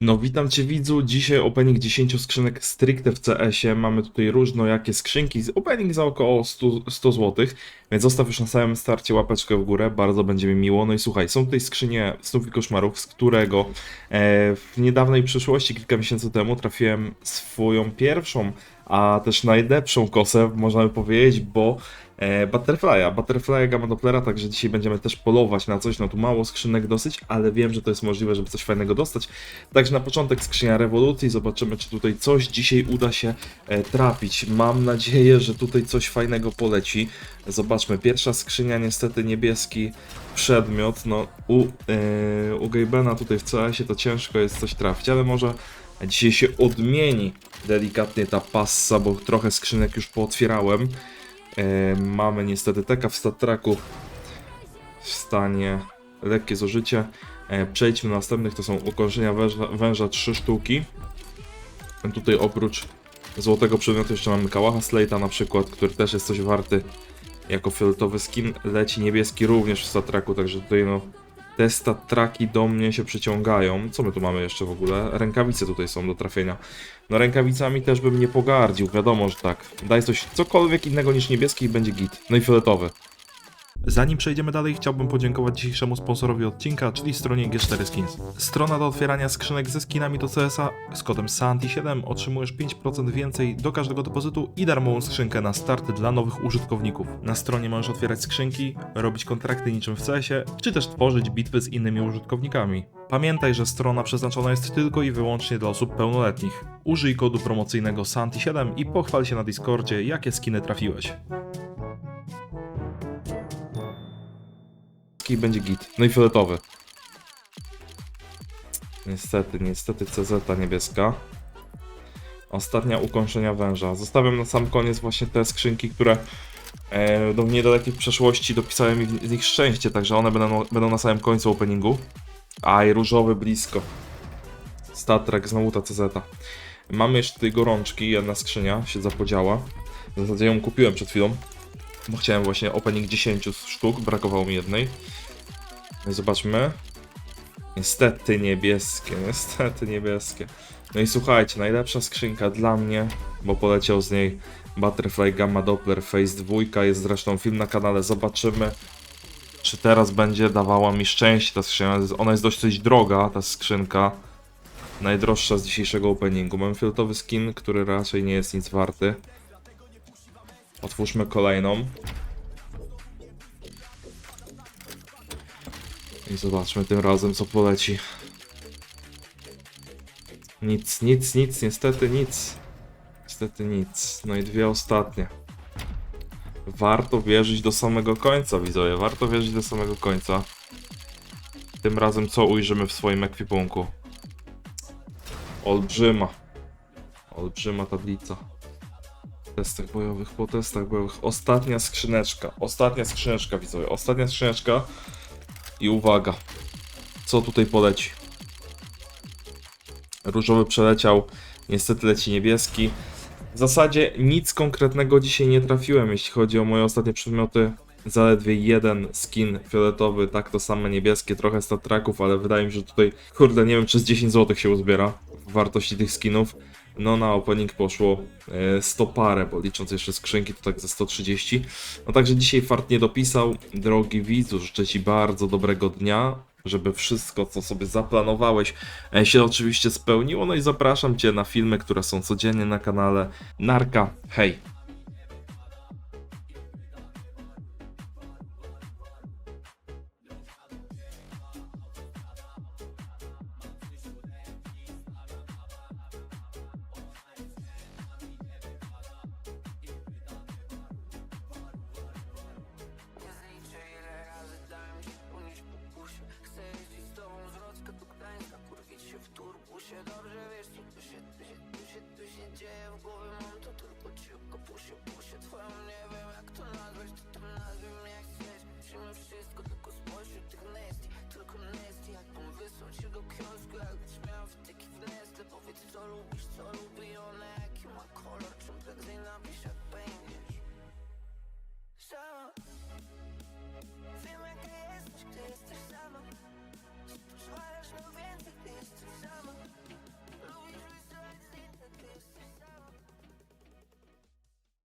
No witam Cię widzu, dzisiaj opening 10 skrzynek stricte w CS-ie, mamy tutaj różnojakie skrzynki, opening za około 100, 100 zł, więc zostaw już na samym starcie łapeczkę w górę, bardzo będzie mi miło. No i słuchaj, są tutaj skrzynie snów i koszmarów, z którego e, w niedawnej przyszłości, kilka miesięcy temu trafiłem swoją pierwszą, a też najlepszą kosę, można by powiedzieć, bo e, Butterfly'a, Butterfly'a Gamma Dopplera, także dzisiaj będziemy też polować na coś, no tu mało skrzynek dosyć, ale wiem, że to jest możliwe, żeby coś fajnego dostać. Także na początek skrzynia rewolucji, zobaczymy czy tutaj coś dzisiaj uda się e, trafić. Mam nadzieję, że tutaj coś fajnego poleci. Zobaczmy, pierwsza skrzynia niestety niebieski przedmiot, no u, e, u Gabena tutaj w CS-ie to ciężko jest coś trafić, ale może dzisiaj się odmieni delikatnie ta passa, bo trochę skrzynek już pootwierałem. E, mamy niestety teka w StatTracku w stanie lekkie zużycie. E, Przejdźmy do następnych, to są ukończenia węża, węża 3 sztuki. Tutaj oprócz złotego przedmiotu jeszcze mamy Kałacha Slate'a na przykład, który też jest coś warty jako fioletowy skin. Leci niebieski również w StatTracku, także tutaj no te StatTracki do mnie się przyciągają. Co my tu mamy jeszcze w ogóle? Rękawice tutaj są do trafienia. No rękawicami też bym nie pogardził, wiadomo, że tak. Daj coś cokolwiek innego niż niebieski i będzie git. No i fioletowy. Zanim przejdziemy dalej, chciałbym podziękować dzisiejszemu sponsorowi odcinka, czyli stronie G4 Skins. Strona do otwierania skrzynek ze skinami do CS-a z kodem SANTI7 otrzymujesz 5% więcej do każdego depozytu i darmową skrzynkę na start dla nowych użytkowników. Na stronie możesz otwierać skrzynki, robić kontrakty niczym w CS-ie, czy też tworzyć bitwy z innymi użytkownikami. Pamiętaj, że strona przeznaczona jest tylko i wyłącznie dla osób pełnoletnich. Użyj kodu promocyjnego SANTI7 i pochwal się na Discordzie, jakie skiny trafiłeś. Będzie git. No i fioletowy. Niestety, niestety CZ niebieska. Ostatnia ukończenia węża. Zostawiam na sam koniec właśnie te skrzynki, które e, do w niedalekiej przeszłości dopisałem w- z nich szczęście, także one będą, będą na samym końcu openingu. A i różowy blisko. Statrek, znowu ta CZ. Mamy jeszcze tutaj gorączki, jedna skrzynia się zapodziała. W zasadzie ją kupiłem przed chwilą, bo chciałem właśnie opening 10 sztuk, brakowało mi jednej. No i zobaczmy. Niestety niebieskie, niestety niebieskie. No i słuchajcie, najlepsza skrzynka dla mnie, bo poleciał z niej Butterfly Gamma Doppler Phase 2, jest zresztą film na kanale, zobaczymy czy teraz będzie dawała mi szczęście ta skrzynia. Ona jest dość, dość droga, ta skrzynka. Najdroższa z dzisiejszego openingu. Mam fioletowy skin, który raczej nie jest nic warty. Otwórzmy kolejną. I zobaczmy tym razem co poleci. Nic, nic, nic, niestety nic. Niestety nic. No i dwie ostatnie. Warto wierzyć do samego końca, widzowie. Warto wierzyć do samego końca. Tym razem co ujrzymy w swoim ekwipunku? Olbrzyma. Olbrzyma tablica. Testach bojowych, po testach bojowych. Ostatnia skrzyneczka. Ostatnia skrzyneczka, widzowie. Ostatnia skrzyneczka. I uwaga. Co tutaj poleci? Różowy przeleciał. Niestety leci niebieski. W zasadzie nic konkretnego dzisiaj nie trafiłem, jeśli chodzi o moje ostatnie przedmioty. Zaledwie jeden skin fioletowy, tak to same niebieskie, trochę statraków, ale wydaje mi się, że tutaj, kurde, nie wiem, czy z 10 zł się uzbiera wartości tych skinów. No na opening poszło e, 100 parę, bo licząc jeszcze skrzynki to tak ze 130. No także dzisiaj fart nie dopisał. Drogi widzu, życzę Ci bardzo dobrego dnia, żeby wszystko, co sobie zaplanowałeś, e, się oczywiście spełniło. No i zapraszam Cię na filmy, które są codziennie na kanale Narka. Hej! Turbusie Dobrze wiesz co tu się, tu się, tu się, tu się dzieje. W głowie mam to tylko ci o kapusie Pusie twoją nie wiem jak to nazwać To to nazwij mnie jak chcesz. Przyjmę wszystko tylko spośród tych nesty Tylko nesty. Jakbym wysłał cię do kiosku Jakbyś miał wtyki w Nestle. Powiedz co lubisz, co lubi ona Jaki ma kolor, czym prędzej napiszę